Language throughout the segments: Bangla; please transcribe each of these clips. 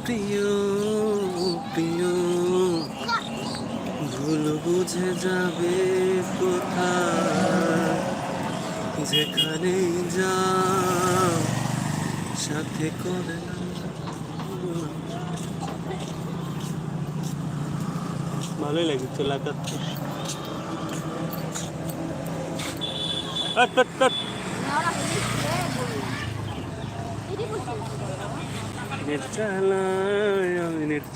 প্রিয় প্রিয় ভুল বুঝে যাবে কোথায়? যেখানে যা সাথে করে না ভালোই লাগে তো। লাগাতে নেট চালাই আমি নেট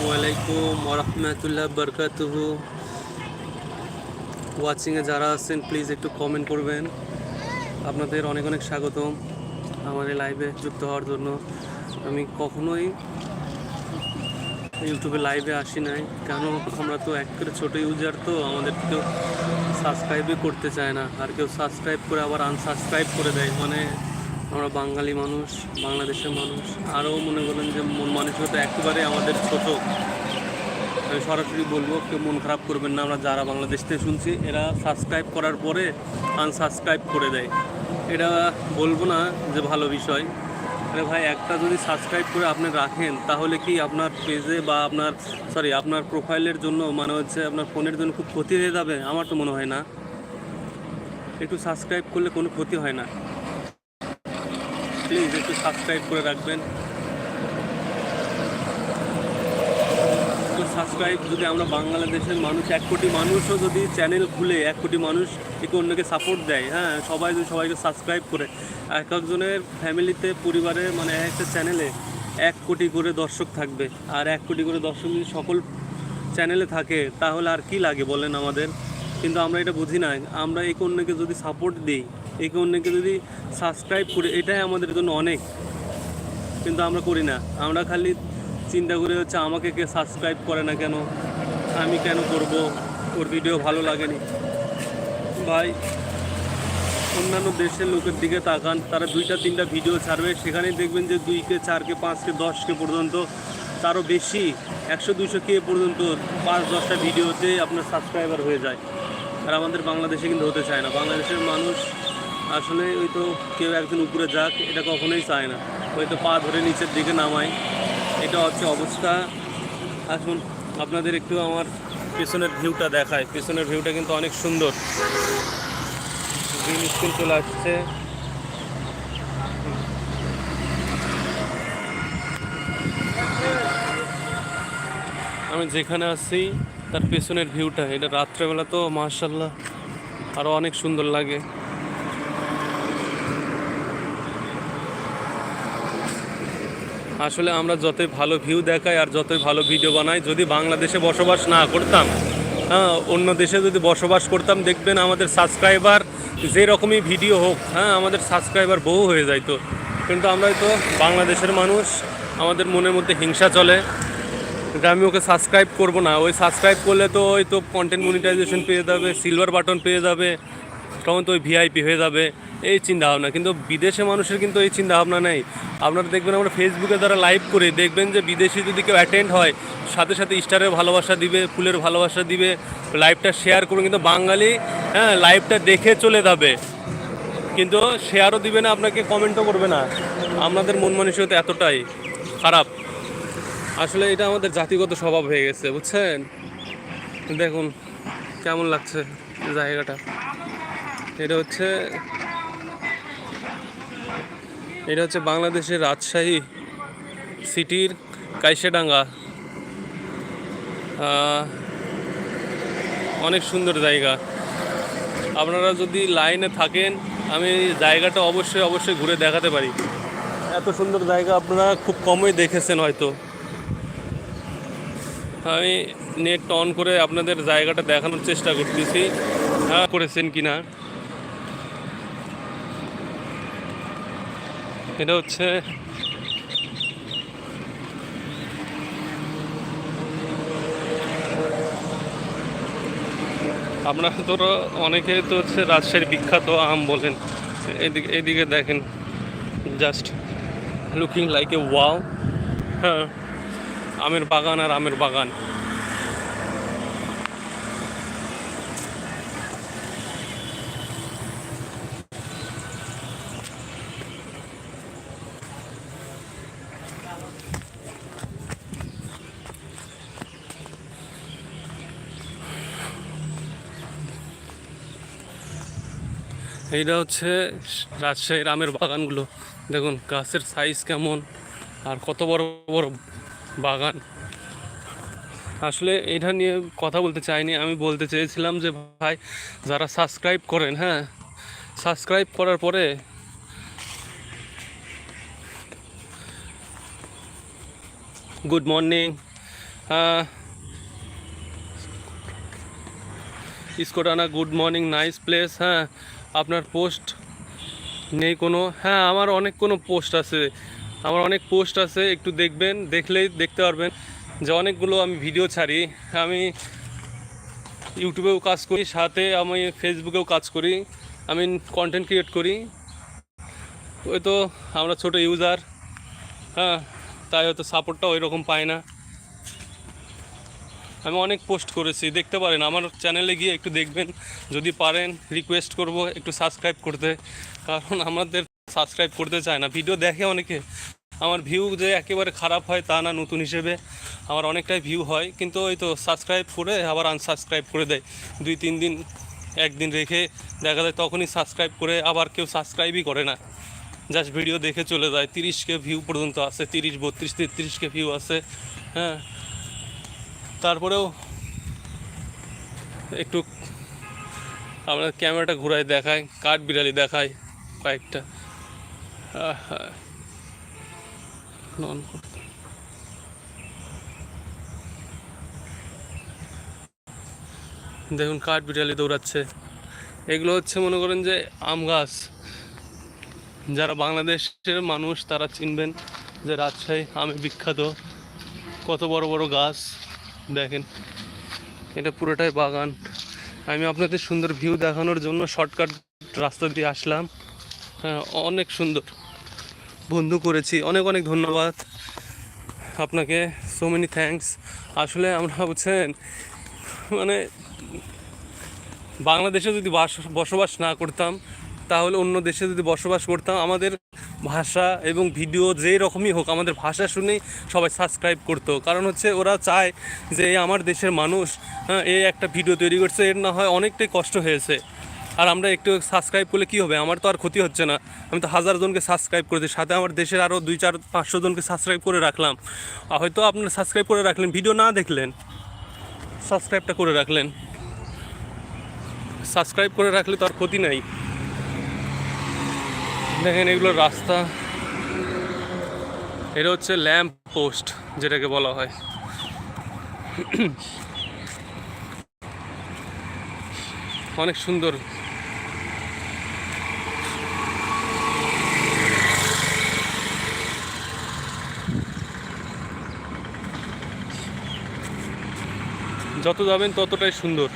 আসসালামু আলাইকুম ওরহমতুল্লাহ বরকাতুহু। ওয়াচিংয়ে যারা আছেন প্লিজ একটু কমেন্ট করবেন। আপনাদের অনেক অনেক স্বাগতম আমার এই লাইভে যুক্ত হওয়ার জন্য। আমি কখনোই ইউটিউবে লাইভে আসি নাই, কেন আমরা তো এক করে ছোটো ইউজার তো, আমাদের কেউ সাবস্ক্রাইবই করতে চায় না। আর কেউ সাবস্ক্রাইব করে আবার আনসাবস্ক্রাইব করে দেয়। মানে আমরা বাঙালি মানুষ, বাংলাদেশের মানুষ। আরও মনে করেন যে মন মানসিকতা একেবারে আমাদের ছোট। আমি সরাসরি বলব, কেউ মন খারাপ করবেন না, আমরা যারা বাংলাদেশ থেকে শুনছি, এরা সাবস্ক্রাইব করার পরে আনসাবস্ক্রাইব করে দেয়। এটা বলব না যে ভালো বিষয়। আরে ভাই, একটা যদি সাবস্ক্রাইব করে আপনি রাখেন, তাহলে কি আপনার পেজে বা আপনার সরি আপনার প্রোফাইলের জন্য মানে হচ্ছে আপনার ফোনের জন্য খুব ক্ষতি হয়ে যাবে? আমার তো মনে হয় না। একটু সাবস্ক্রাইব করলে কোনো ক্ষতি হয় না। প্লিজ একটু সাবস্ক্রাইব করে রাখবেন। সাবস্ক্রাইব যদি আমরা বাংলাদেশের মানুষ, এক কোটি মানুষও যদি চ্যানেল খুলে, এক কোটি মানুষ একে অন্যকে সাপোর্ট দেয় হ্যাঁ সবাই যদি সবাইকে সাবস্ক্রাইব করে, এক একজনের ফ্যামিলিতে পরিবারে মানে এক একটা চ্যানেলে এক কোটি করে দর্শক থাকবে। আর এক কোটি করে দর্শক যদি সকল চ্যানেলে থাকে, তাহলে আর কি লাগে বলেন আমাদের? কিন্তু আমরা এটা বুঝি না। আমরা একে অন্যকে যদি সাপোর্ট দিই একে অন্যকে যদি সাবস্ক্রাইব করি, এটাই আমাদের জন্য অনেক। কিন্তু আমরা করি না। আমরা খালি চিন্তা করে হচ্ছে আমাকে কে সাবস্ক্রাইব করে না কেন? আমি কেন করব? ওর ভিডিও ভালো লাগেনি। ভাই, অন্যান্য দেশের লোকের দিকে তাকান, তারা দুইটা, তিনটা ভিডিও ছাড়বে। সেখানেই দেখবেন যে দুইকে, চারকে, পাঁচকে, দশকে পর্যন্ত, তারও বেশি, একশো দুশো কে পর্যন্ত পাঁচ, দশটা ভিডিওতে আপনার সাবস্ক্রাইবার হয়ে যায়। আর আমাদের বাংলাদেশে কিন্তু হতে চায় না। বাংলাদেশের মানুষ আসলে ওই তো কেউ একজন উপরে যাক, এটা কখনোই চায় না। হয়তো পা ধরে নিচের দিকে নামায়। এটা হচ্ছে অবস্থা। আসুন, আপনাদের একটু আমার পেছনের ভিউটা দেখায় পেছনের ভিউটা কিন্তু অনেক সুন্দর। গ্রিন স্কুল চলে আসছে। আমি যেখানে আছি, তার পেছনের ভিউটা। এটা রাত্রেবেলা তো মার্শাল্লাহ আরও অনেক সুন্দর লাগে। আসলে আমরা যতই ভালো ভিউ দেখাই আর যতই ভালো ভিডিও বানাই, যদি বাংলাদেশে বসবাস না করতাম হ্যাঁ অন্য দেশে যদি বসবাস করতাম, দেখবেন আমাদের সাবস্ক্রাইবার যে রকমই ভিডিও হোক হ্যাঁ আমাদের সাবস্ক্রাইবার বহু হয়ে যাইতো। কিন্তু আমরা তো বাংলাদেশের মানুষ, আমাদের মনের মধ্যে হিংসা চলে। যে আমি ওকে সাবস্ক্রাইব করব না। ওই সাবস্ক্রাইব করলে তো ওই তো কন্টেন্ট মনিটাইজেশন পেয়ে যাবে সিলভার বাটন পেয়ে যাবে, তখন তো ওই ভিআইপি হয়ে যাবে। এই চিন্তা ভাবনা কিন্তু বিদেশে মানুষের কিন্তু এই চিন্তা ভাবনা নেই। আপনারা দেখবেন আমরা ফেসবুকে দ্বারা লাইভ করে, দেখবেন যে বিদেশি যদি কেউ অ্যাটেন্ড হয়, সাথে সাথে স্টারের ভালোবাসা দিবে, ফুলের ভালোবাসা দিবে লাইভটা শেয়ার করবে কিন্তু বাঙালি হ্যাঁ লাইভটা দেখে চলে যাবে। কিন্তু শেয়ারও দিবে না, আপনাকে কমেন্টও করবে না। আপনাদের মন মানসিকতা এতটাই খারাপ। আসলে এটা আমাদের জাতিগত স্বভাব হয়ে গেছে, বুঝছেন? দেখুন, কেমন লাগছে জায়গাটা। এটা হচ্ছে এটা হচ্ছে বাংলাদেশের রাজশাহী সিটির কাইশেডাঙ্গা অনেক সুন্দর জায়গা। আপনারা যদি লাইনে থাকেন, আমি জায়গাটা অবশ্যই অবশ্যই ঘুরে দেখাতে পারি। এত সুন্দর জায়গা আপনারা খুব কমই দেখেছেন হয়তো। আমি নেট অন করে আপনাদের জায়গাটা দেখানোর চেষ্টা করতেছি। হ্যাঁ করেছেন কি এটা হচ্ছে আপনারা তো অনেকে তো হচ্ছে রাজশাহীর বিখ্যাত আম বলেন। এদিকে এদিকে দেখেন just looking like a wow হ্যাঁ আমের বাগান আর আমের বাগান। এইটা হচ্ছে রাজশাহীর আমের বাগানগুলো। দেখুন, গাছের সাইজ কেমন আর কত বড় বড় বাগান। আসলে এটা নিয়ে কথা বলতে চাইনি, আমি বলতে চেয়েছিলাম যে ভাই, যারা সাবস্ক্রাইব করেন হ্যাঁ সাবস্ক্রাইব করার পরে গুড মর্নিং ইস্কোটানা গুড মর্নিং নাইস প্লেস হ্যাঁ আপনার পোস্ট নেই কোনো? হ্যাঁ আমার অনেক কোনো পোস্ট আছে। আমার অনেক পোস্ট আছে, একটু দেখবেন, দেখলেই দেখতে পারবেন যে অনেকগুলো আমি ভিডিও ছাড়ি। আমি ইউটিউবেও কাজ করি, সাথে আমি ফেসবুকেও কাজ করি, আমি কন্টেন্ট ক্রিয়েট করি। ওই তো আমরা ছোট ইউজার হ্যাঁ তাই হয়তো সাপোর্টটা ওই রকম পায় না। আমি অনেক পোস্ট করেছি, দেখতে পারেন, আমার চ্যানেলে গিয়ে একটু দেখবেন। যদি পারেন রিকোয়েস্ট করব একটু সাবস্ক্রাইব করতে। কারণ আমাদের সাবস্ক্রাইব করতে চায় না ভিডিও দেখে অনেকে। আমার ভিউ যে একেবারে খারাপ হয় তা না, নতুন হিসেবে। আমার অনেকটাই ভিউ হয়, কিন্তু ওই তো সাবস্ক্রাইব করে আবার আনসাবস্ক্রাইব করে দেয়। দুই, তিন দিন, একদিন রেখে দেখা যায় তখনই সাবস্ক্রাইব করে আবার কেউ সাবস্ক্রাইবই করে না। জাস্ট ভিডিও দেখে চলে যায় তিরিশকে ভিউ পর্যন্ত আছে, তিরিশ, বত্রিশ তেত্রিশকে ভিউ আছে। হ্যাঁ। তারপরেও একটু আমরা ক্যামেরাটা ঘুরাই দেখাই, কাঠ বিড়ালি দেখাই কয়েকটা। দেখুন কাঠ বিড়ালি দৌড়াচ্ছে। এগুলো হচ্ছে মনে করেন যে আম গাছ। যারা বাংলাদেশের মানুষ তারা চিনবেন যে রাজশাহী আমে বিখ্যাত, কত বড় বড় গাছ। দেখেন, এটা পুরোটাই বাগান। আমি আপনাদের সুন্দর ভিউ দেখানোর জন্য শর্টকাট রাস্তা দিয়ে আসলাম। হ্যাঁ অনেক সুন্দর। বন্ধু করেছি, অনেক অনেক ধন্যবাদ আপনাকে। সো মেনি থ্যাঙ্কস আসলে আমরা বুঝছেন মানে বাংলাদেশে যদি বাস- বসবাস না করতাম তাহলে অন্য দেশে যদি বসবাস করতাম, আমাদের ভাষা এবং ভিডিও যেই রকমই হোক, আমাদের ভাষা শুনেই সবাই সাবস্ক্রাইব করতো। কারণ হচ্ছে ওরা চায় যে আমার দেশের মানুষ হ্যাঁ এই একটা ভিডিও তৈরি করছে, এর না হয় অনেকটাই কষ্ট হয়েছে। আর আমরা একটু সাবস্ক্রাইব করলে কী হবে? আমার তো আর ক্ষতি হচ্ছে না। আমি তো হাজার জনকে সাবস্ক্রাইব করেছি, সাথে আমার দেশের আরও দুই চার পাঁচশো জনকে সাবস্ক্রাইব করে রাখলাম। হয়তো আপনারা সাবস্ক্রাইব করে রাখলেন ভিডিও না দেখলেন সাবস্ক্রাইবটা করে রাখলেন। সাবস্ক্রাইব করে রাখলে তো আর ক্ষতি নাই। দেখেন এগুলো রাস্তা। এটা হচ্ছে ল্যাম্প পোস্ট, যেটাকে বলা হয়। অনেক সুন্দর। যত যাবেন ততটাই সুন্দর।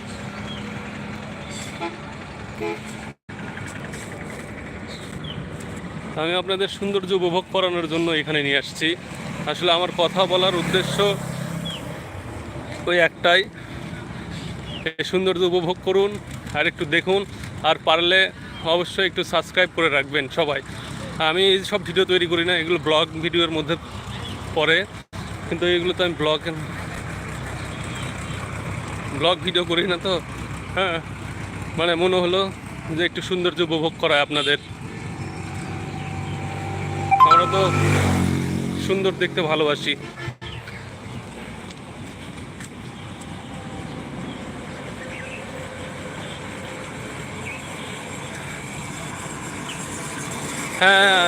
আমি আপনাদের সৌন্দর্য উপভোগ করানোর জন্য এখানে নিয়ে আসছি। আসলে আমার কথা বলার উদ্দেশ্য ওই একটাই। সৌন্দর্য উপভোগ করুন, আর একটু দেখুন, আর পারলে অবশ্যই একটু সাবস্ক্রাইব করে রাখবেন সবাই। আমি এই সব ভিডিও তৈরি করি না, এগুলো ব্লগ ভিডিওর মধ্যে পড়ে, কিন্তু এগুলো তো আমি ব্লগ ব্লগ ভিডিও করি না তো। হ্যাঁ মানে মনে হলো যে একটু সৌন্দর্য উপভোগ করায় আপনাদের। আমরা তো সুন্দর দেখতে ভালোবাসি। হ্যাঁ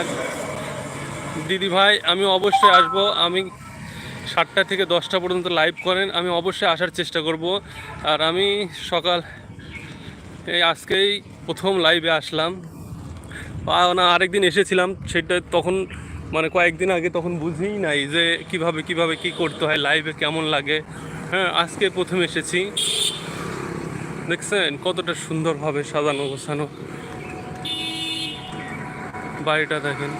দিদি ভাই, আমি অবশ্যই আসব। আমি সাতটা থেকে দশটা পর্যন্ত লাইভ করেন। আমি অবশ্যই আসার চেষ্টা করব। আর আমি সকাল, এই আজকেই প্রথম লাইভে আসলাম। না, আরেকদিন এসেছিলাম, সেটা তখন মানে কয়েকদিন আগে তখন বুঝিই নাই যে কীভাবে কীভাবে কি করতে হয় লাইভে কেমন লাগে। হ্যাঁ আজকে প্রথম এসেছি। দেখছেন, কতটা সুন্দরভাবে সাজানো গোছানো। বাড়িটা দেখেন।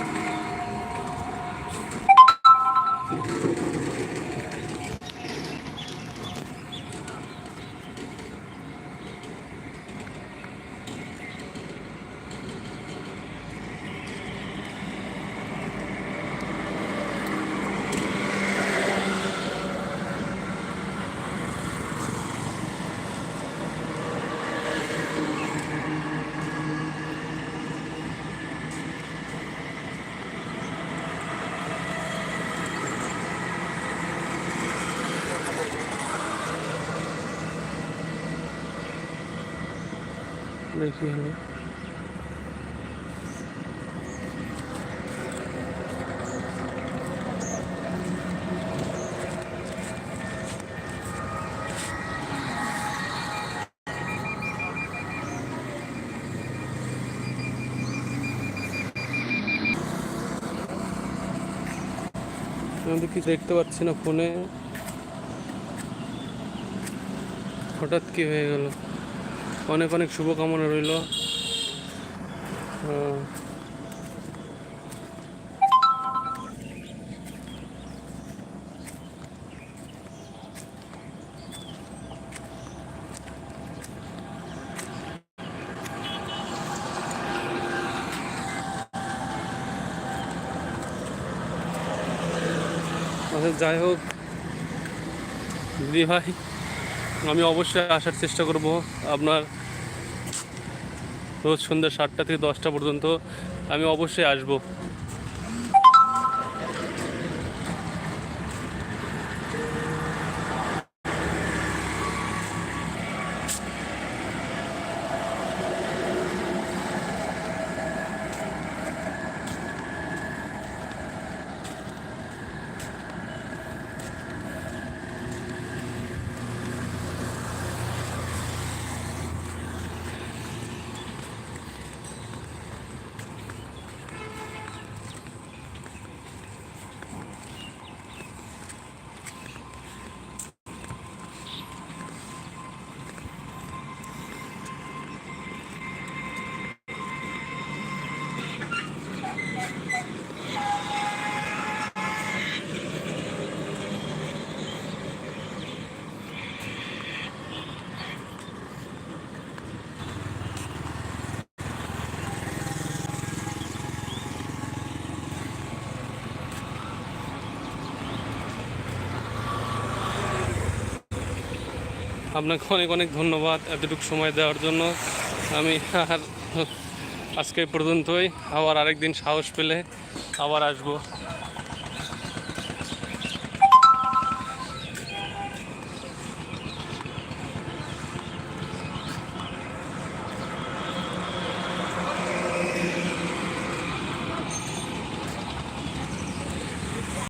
দেখি হলো আমি তো কি দেখতে পাচ্ছি না ফোনে হঠাৎ কি হয়ে গেল অনেক অনেক শুভকামনা রইল। আচ্ছা যাই হোক দিদি ভাই। আমি অবশ্যই আসার চেষ্টা করব আপনার রোজ সন্ধ্যা সাতটা থেকে দশটা পর্যন্ত। আমি অবশ্যই আসব। আপনাকে অনেক অনেক ধন্যবাদ এতটুকু সময় দেওয়ার জন্য। আমি আর আজকে পর্যন্তই। আবার আরেকদিন সাহস পেলে আবার আসব।